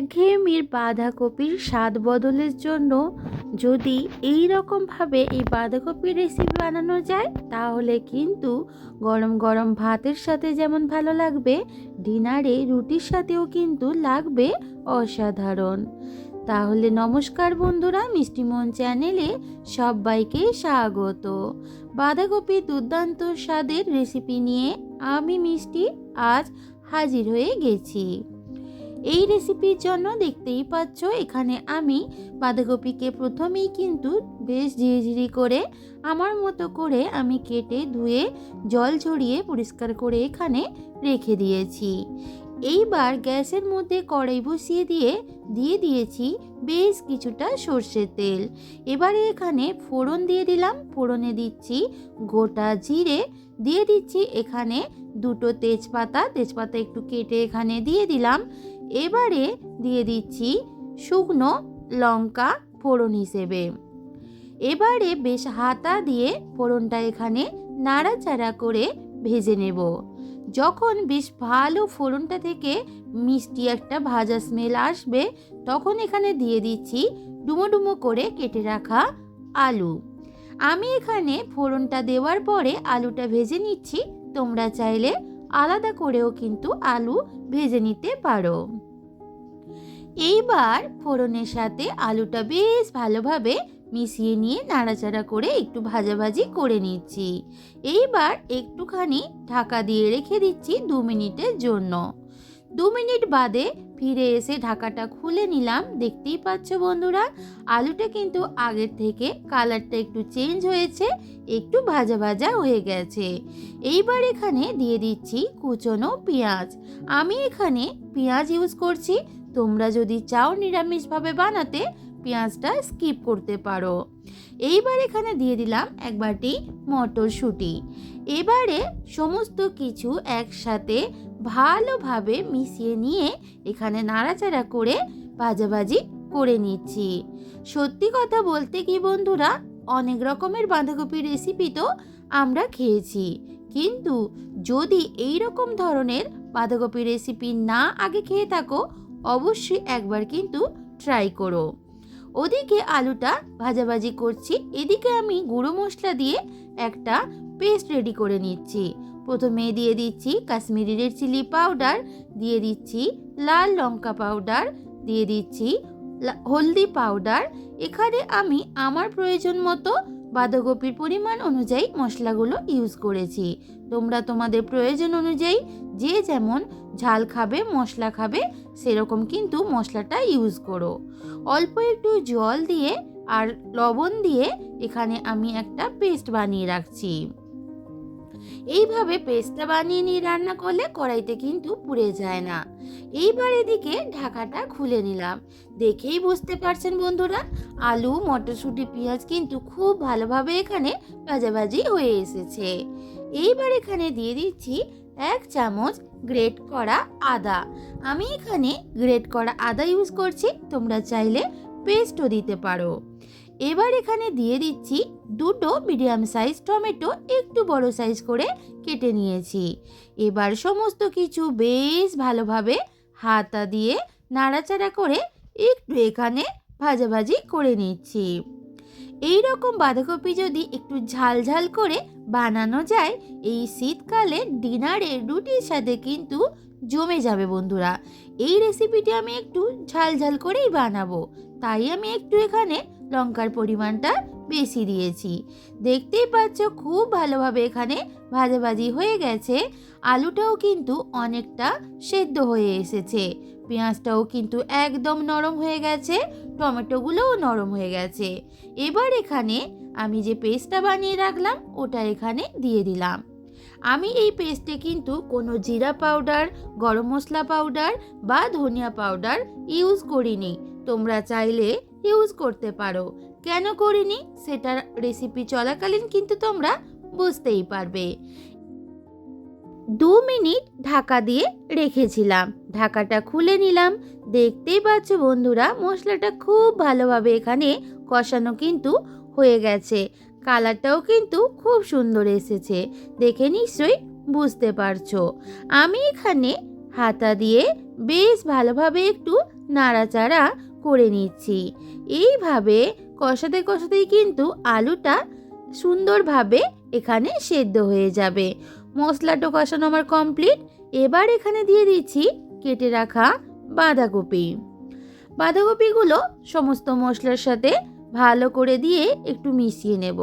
একঘেয়েমির বাঁধাকপির স্বাদ বদলের জন্য যদি এই রকমভাবে এই বাঁধাকপির রেসিপি বানানো যায়, তাহলে কিন্তু গরম গরম ভাতের সাথে যেমন ভালো লাগবে, ডিনারে রুটির সাথেও কিন্তু লাগবে অসাধারণ। তাহলে নমস্কার বন্ধুরা মিষ্টিমন চ্যানেলে সবাইকে স্বাগত। বাঁধাকপি দুর্দান্ত স্বাদের রেসিপি নিয়ে আমি মিষ্টি আজ হাজির হয়ে গেছি। এই রেসিপির জন্য দেখতেই পাচ্ছ, এখানে আমি বাঁধাকপিকে প্রথমেই কিন্তু বেশ ঝিরিঝিরি করে, আমার মতো করে আমি কেটে ধুয়ে জল ঝরিয়ে পরিষ্কার করে এখানে রেখে দিয়েছি। এইবার গ্যাসের মধ্যে কড়াই বসিয়ে দিয়ে দিয়ে দিয়েছি বেশ কিছুটা সর্ষের তেল। এবারে এখানে ফোড়ন দিয়ে দিলাম, ফোড়নে দিচ্ছি গোটা জিরে, দিয়ে দিচ্ছি এখানে দুটো তেজপাতা তেজপাতা একটু কেটে এখানে দিয়ে দিলাম। এবারে দিয়ে দিচ্ছি শুকনো লঙ্কা ফোড়ন হিসেবে। এবারে বেশ হাতা দিয়ে ফোড়নটা এখানে নাড়াচাড়া করে ভেজে নেব। যখন বেশ ভালো ফোড়নটা থেকে মিষ্টি একটা ভাজা স্মেল আসবে, তখন এখানে দিয়ে দিচ্ছি ডুমো ডুমো করে কেটে রাখা আলু। আমি এখানে ফোড়নটা দেওয়ার পরে আলুটা ভেজে নিচ্ছি। তোমরা চাইলে আলাদা করেও কিন্তু আলু ভেজে নিতে পারো। এইবার ফোড়নের সাথে আলুটা বেশ ভালোভাবে মিশিয়ে নিয়ে নাড়াচাড়া করে একটু ভাজাভাজি করে নিচ্ছি। এইবার একটুখানি ঢাকা দিয়ে রেখে দিচ্ছি দু মিনিটের জন্য। দু মিনিট বাদে ফিরে এসে ঢাকাটা খুলে নিলাম। দেখতেই পাচ্ছ বন্ধুরা, আলুটা কিন্তু আগের থেকে কালারটা একটু চেঞ্জ হয়েছে, একটু ভাজা ভাজা হয়ে গেছে। এইবার এখানে দিয়ে দিচ্ছি কুচনো পেঁয়াজ। আমি এখানে পেঁয়াজ ইউজ করছি, তোমরা যদি চাও নিরামিষভাবে বানাতে পেঁয়াজটা স্কিপ করতে পারো। এইবার এখানে দিয়ে দিলাম এক বাটি মটরশুঁটি। এবারে সমস্ত কিছু একসাথে ভালোভাবে মিশিয়ে নিয়ে এখানে নাড়াচাড়া করে ভাজাভাজি করে নিচ্ছি। সত্যি কথা বলতে কি বন্ধুরা, অনেক রকমের বাঁধাকপির রেসিপি তো আমরা খেয়েছি। কিন্তু যদি এই রকম ধরনের বাঁধাকপির রেসিপি না আগে খেয়ে থাকো, অবশ্যই একবার কিন্তু ট্রাই করো। ওদিকে আলুটা ভাজাভাজি করছি। এদিকে আমি গুঁড়ো মশলা দিয়ে একটা পেস্ট রেডি করে নিচ্ছি। প্রথমে দিয়ে দিচ্ছি কাশ্মীরি রেড চিলি পাউডার, দিয়ে দিচ্ছি লাল লঙ্কা পাউডার, দিয়ে দিচ্ছি হলদি পাউডার। এখানে আমি আমার প্রয়োজন মতো বাঁধাকপির পরিমাণ অনুযায়ী মশলাগুলো ইউজ করেছি। তোমরা তোমাদের প্রয়োজন অনুযায়ী যে যেমন ঝাল খাবে, মশলা খাবে, সেরকম কিন্তু মশলাটা ইউজ করো। অল্প একটু জল দিয়ে আর লবণ দিয়ে এখানে আমি একটা পেস্ট বানিয়ে রাখছি। এইভাবে পেস্টটা বানিয়ে নিয়ে রান্না করলে কড়াইতে কিন্তু পুড়ে যায় না। এইবার এদিকে ঢাকাটা খুলে নিলাম। দেখেই বুঝতে পারছেন বন্ধুরা, আলু, মটরশুঁটি, পেঁয়াজ কিন্তু খুব ভালোভাবে এখানে ভাজাভাজি হয়ে এসেছে। এইবার এখানে দিয়ে দিচ্ছি এক চামচ গ্রেট করা আদা। আমি এখানে গ্রেট করা আদা ইউজ করছি, তোমরা চাইলে পেস্টও দিতে পারো। এবার এখানে দিয়ে দিচ্ছি দুটো মিডিয়াম সাইজ টমেটো একটু বড় সাইজ করে কেটে নিয়েছি। এবার সমস্ত কিছু বেশ ভালোভাবে হাতা দিয়ে নাড়াচাড়া করে একটু এখানে ভাজাভাজি করে নিচ্ছি। এই রকম বাঁধাকপি যদি একটু ঝাল ঝাল করে বানানো যায়, এই শীতকালে ডিনারে রুটির সাথে কিন্তু জমে যাবে বন্ধুরা। এই রেসিপিটি আমি একটু ঝাল ঝাল করেই বানাবো, তাই আমি একটু এখানে লঙ্কার পরিমাণটা বেশি দিয়েছি। দেখতেই পাচ্ছ, খুব ভালোভাবে এখানে ভাজাভাজি হয়ে গেছে। আলুটাও কিন্তু অনেকটা সেদ্ধ হয়ে এসেছে। পেঁয়াজটাও কিন্তু একদম নরম হয়ে গেছে, টমেটোগুলোও নরম হয়ে গেছে। এবার এখানে আমি যে পেস্টটা বানিয়ে রাখলাম, ওটা এখানে দিয়ে দিলাম। আমি এই পেস্টে কিন্তু কোনো জিরা পাউডার, গরম মশলা পাউডার বা ধনিয়া পাউডার ইউজ করিনি। তোমরা চাইলে ইউজ করতে পারো। কেন করিনি? সেটার রেসিপি চলাকালীন কিন্তু তোমরা বুঝতেই পারবে। দু মিনিট ঢাকা দিয়ে রেখেছিলাম। ঢাকাটা খুলে নিলাম। দেখতেই পাচ্ছ বন্ধুরা, মশলাটা খুব ভালোভাবে এখানে কষানো কিন্তু হয়ে গেছে। কালারটাও কিন্তু খুব সুন্দর এসেছে। দেখে নিশ্চয়ই বুঝতে পারছ। আমি এখানে হাতা দিয়ে বেশ ভালোভাবে একটু নাড়াচাড়া করে নিচ্ছি। এইভাবে কষাতে কষাতেই কিন্তু আলুটা সুন্দরভাবে এখানে সেদ্ধ হয়ে যাবে। মশলাটা কষানো আমার কমপ্লিট এবার এখানে দিয়ে দিচ্ছি কেটে রাখা বাঁধাকপি। বাঁধাকপিগুলো সমস্ত মশলার সাথে ভালো করে দিয়ে একটু মিশিয়ে নেব।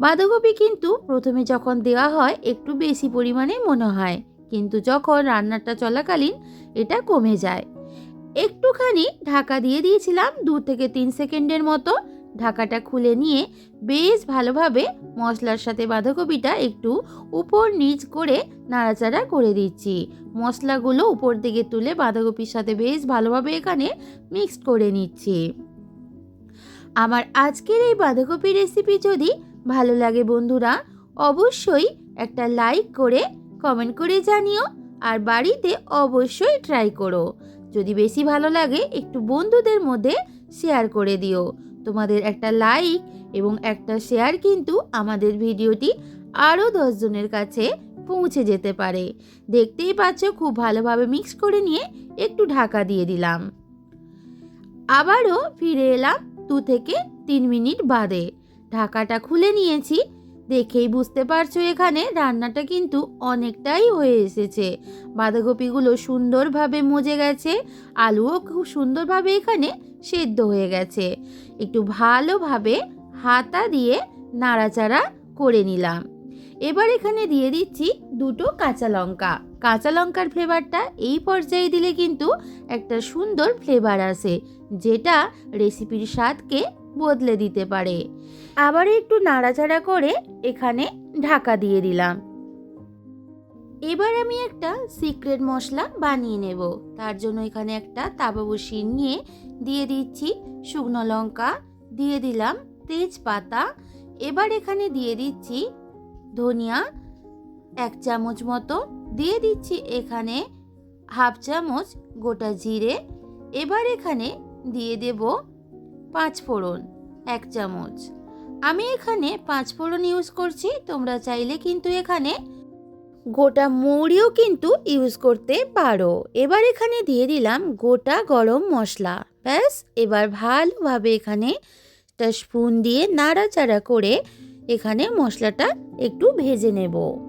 বাঁধাকপি কিন্তু প্রথমে যখন দেওয়া হয় একটু বেশি পরিমাণে মনে হয়। কিন্তু যখন রান্নাটা চলাকালীন, এটা কমে যায়। একটুখানি ঢাকা দিয়ে দিয়েছিলাম, দু থেকে তিন সেকেন্ডের মতো। ঢাকাটা খুলে নিয়ে বেশ ভালোভাবে মশলার সাথে বাঁধাকপিটা একটু উপর নিচ করে নাড়াচাড়া করে দিচ্ছি। মশলাগুলো উপর দিকে তুলে বাঁধাকপির সাথে বেশ ভালোভাবে এখানে মিক্সড করে নিচ্ছি। আমার আজকের এই বাঁধাকপি রেসিপি যদি ভালো লাগে বন্ধুরা, অবশ্যই একটা লাইক করে কমেন্ট করে জানিও, আর বাড়িতে অবশ্যই ট্রাই করো। যদি বেশি ভালো লাগে, একটু বন্ধুদের মধ্যে শেয়ার করে দিও। তোমাদের একটা লাইক এবং একটা শেয়ার কিন্তু আমাদের ভিডিওটি আরও দশজনের কাছে পৌঁছে যেতে পারে। দেখতেই পাচ্ছ, খুব ভালোভাবে মিক্স করে নিয়ে একটু ঢাকা দিয়ে দিলাম। আবারও ফিরে এলাম দু থেকে তিন মিনিট বাদে। ঢাকাটা খুলে নিয়েছি দেখেই বুঝতে পারছ এখানে রান্নাটা কিন্তু অনেকটাই হয়ে এসেছে। বাঁধাকপিগুলো সুন্দরভাবে মজে গেছে, আলুও খুব সুন্দরভাবে এখানে সেদ্ধ হয়ে গেছে। একটু ভালোভাবে হাতা দিয়ে নাড়াচাড়া করে নিলাম। এবার এখানে দিয়ে দিচ্ছি দুটো কাঁচা লঙ্কা। কাঁচা লঙ্কার ফ্লেভারটা এই পর্যায়ে দিলে কিন্তু একটা সুন্দর ফ্লেভার আসে, যেটা রেসিপির স্বাদকে বদলে দিতে পারে। আবার একটু নাড়াচাড়া করে এখানে ঢাকা দিয়ে দিলাম। এবার আমি একটা সিক্রেট মশলা বানিয়ে নেব। তার জন্য এখানে একটা তাবা বসিয়ে নিয়ে দিয়ে দিচ্ছি শুকনো লঙ্কা, দিয়ে দিলাম তেজপাতা। এবার এখানে দিয়ে দিচ্ছি ধনিয়া এক চামচ মতো। দিয়ে দিচ্ছি এখানে হাফ চামচ গোটা জিরে। এবার এখানে দিয়ে দেব পাঁচ ফোড়ন, এক চামচ। আমি এখানে পাঁচ ফোড়ন ইউজ করছি, তোমরা চাইলে কিন্তু এখানে গোটা মৌরিও কিন্তু ইউজ করতে পারো। এবার এখানে দিয়ে দিলাম গোটা গরম মশলা। ব্যাস, এবার ভালোভাবে এখানে স্পুন দিয়ে নাড়াচাড়া করে এখানে মশলাটা একটু ভেজে নেব।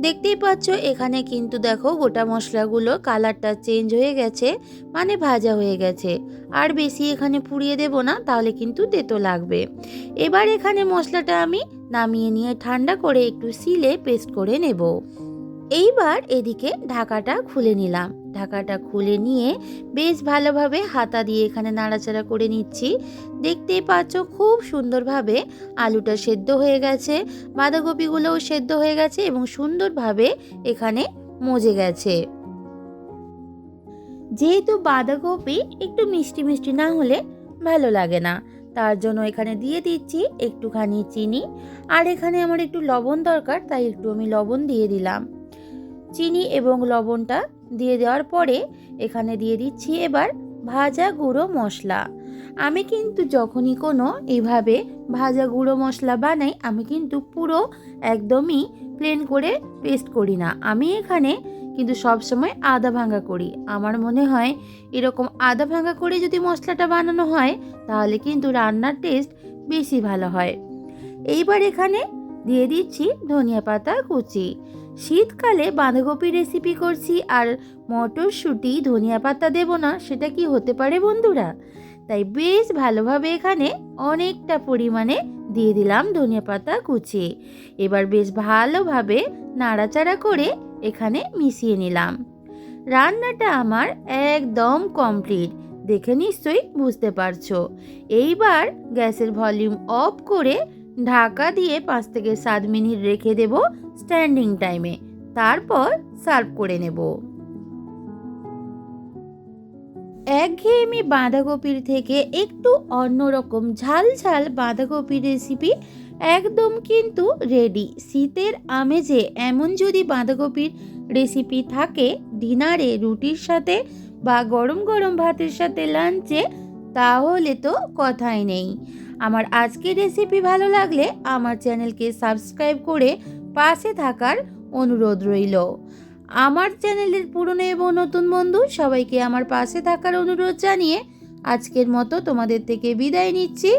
দেখতেই পাচ্ছ, এখানে কিন্তু দেখো গোটা মশলাগুলো কালারটা চেঞ্জ হয়ে গেছে মানে ভাজা হয়ে গেছে। আর বেশি এখানে পুড়িয়ে দেব না, তাহলে কিন্তু তেতো লাগবে। এবার এখানে মশলাটা আমি নামিয়ে নিয়ে ঠান্ডা করে একটু সিলে পেস্ট করে নেব। এইবার এদিকে ঢাকাটা খুলে নিলাম। ঢাকাটা খুলে নিয়ে বেশ ভালোভাবে হাতা দিয়ে এখানে নাড়াচাড়া করে নিচ্ছি। দেখতেই পাচ্ছ খুব সুন্দরভাবে আলুটা সেদ্ধ হয়ে গেছে, বাঁধাকপিগুলোও সেদ্ধ হয়ে গেছে এবং সুন্দরভাবে এখানে মজে গেছে। যেহেতু বাঁধাকপি একটু মিষ্টি মিষ্টি না হলে ভালো লাগে না, তার জন্য এখানে দিয়ে দিচ্ছি একটুখানি চিনি। আর এখানে আমার একটু লবণ দরকার, তাই একটু আমি লবণ দিয়ে দিলাম। চিনি এবং লবণটা দিয়ে দেওয়ার পরে এখানে দিয়ে দিচ্ছি এবার ভাজা গুঁড়ো মশলা। আমি কিন্তু যখনই কোনো এভাবে ভাজা গুঁড়ো মশলা বানাই, আমি কিন্তু পুরো একদমই প্লেন করে পেস্ট করি না। আমি এখানে কিন্তু সবসময় আদা ভাঙা করি। আমার মনে হয় এরকম আদা ভাঙা করে যদি মশলাটা বানানো হয়, তাহলে কিন্তু রান্নার টেস্ট বেশি ভালো হয়। এইবার এখানে দিয়ে দিচ্ছি ধনিয়া পাতা কুচি। শীতকালে বাঁধাকপি রেসিপি করছি আর মটরশুঁটি, ধনিয়া পাতা দেবো না, সেটা কি হতে পারে বন্ধুরা? তাই বেশ ভালোভাবে এখানে অনেকটা পরিমাণে দিয়ে দিলাম ধনিয়া পাতা কুচি। এবার বেশ ভালোভাবে নাড়াচাড়া করে এখানে মিশিয়ে নিলাম। রান্নাটা আমার একদম কমপ্লিট, দেখে নিশ্চয়ই বুঝতে পারছ। এইবার গ্যাসের ভলিউম অফ করে ঢাকা দিয়ে পাঁচ থেকে সাত মিনিট রেখে দেব স্ট্যান্ডিং টাইমে। তারপর সার্ভ করে নেব। একঘেয়েমি বাঁধাকপির থেকে একটু অন্যরকম ঝাল ঝাল বাঁধাকপির রেসিপি একদম কিন্তু রেডি। শীতের আমেজে এমন যদি বাঁধাকপির রেসিপি থাকে, ডিনারে রুটির সাথে বা গরম গরম ভাতের সাথে লাঞ্চে, তাহলে তো কথাই নেই। আমার আজকের রেসিপি ভালো লাগলে আমার চ্যানেলকে সাবস্ক্রাইব করে পাশে থাকার অনুরোধ রইল। আমার চ্যানেলের পুরনো এবং নতুন বন্ধু সবাইকে আমার পাশে থাকার অনুরোধ জানিয়ে আজকের মতো তোমাদের থেকে বিদায় নিচ্ছি।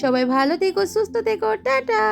সবাই ভালো থেকো, সুস্থ থেকো, টাটা!